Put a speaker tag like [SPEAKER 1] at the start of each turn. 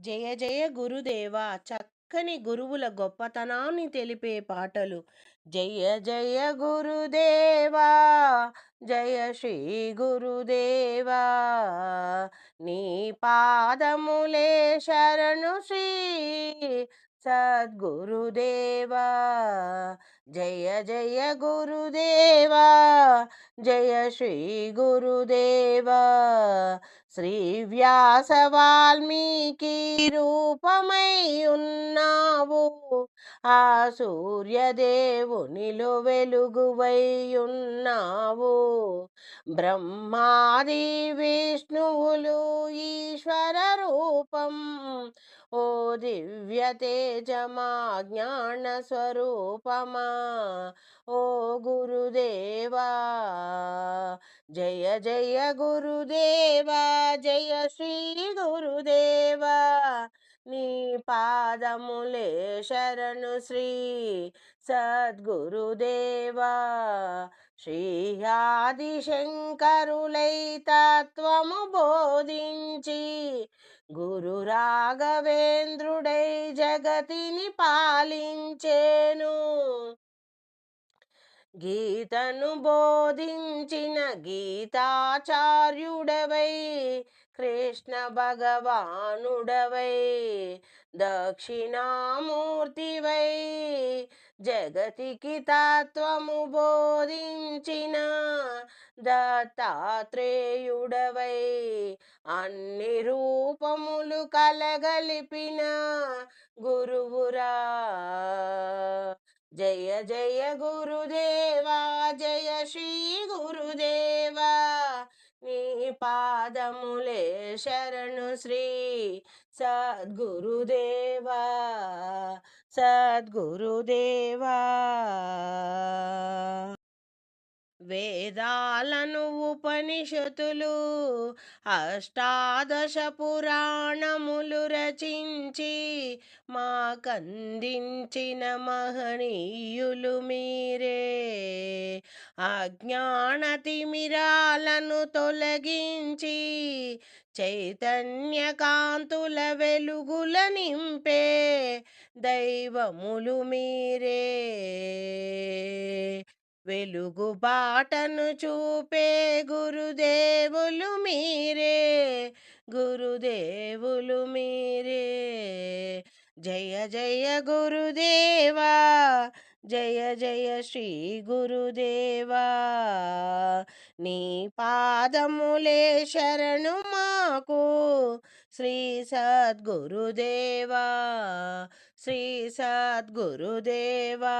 [SPEAKER 1] జయ జయ గురుదేవా చక్కని గురువుల గొప్పతనాన్ని తెలిపే పాటలు. జయ జయ గురుదేవా జయ శ్రీ గురుదేవా నీ పాదములే శరణు శ్రీ సద్గురుదేవా. జయ జయ గురుదేవా జయ శ్రీ గురుదేవా. శ్రీ వ్యాస వాల్మీకి రూపమై ఉన్నావు. ఆ సూర్యదేవునిలో వెలుగువై ఉన్నావు. బ్రహ్మాది విష్ణువులు ఈశ్వర రూపం. ఓ దివ్య తేజమా జ్ఞాన స్వరూపమా ఓ గురుదేవా! జయ జయ గురుదేవా! జయ శ్రీ గురుదేవా! నీ పాదములే శరణు శ్రీ సద్గురుదేవా! శ్రీ శంకరులై తత్వము బోధించి గురు రాఘవేంద్రుడై జగతిని పాలించేను. గీతను బోధించిన గీతాచార్యుడవై కృష్ణ భగవానుడవై దక్షిణామూర్తివై జగతికి తత్వము బోధించిన దత్తాత్రేయుడవై అన్ని రూపములు కలగలిపిన గురువురా. జయ జయ గురుదేవా జయ శ్రీ గురుదేవా. నీ పాదములే శరణు శ్రీ సద్గురుదేవా సద్గురుదేవా. వేదాలను ఉపనిషతులు అష్టాదశ పురాణములు రచించి మాకందించిన మహనీయులు మీరే. అజ్ఞాన తిమిరాలను తొలగించి చైతన్య కాంతుల వెలుగుల నింపే దైవములు మీరే. వెలుగుబాటను చూపే గురుదేవులు మీరే గురుదేవులు మీరే. జయ జయ గురుదేవా జయ జయ శ్రీ గురుదేవా. నీ పాదములే శరణు మాకు శ్రీ సద్గురుదేవా శ్రీ సద్గురుదేవా.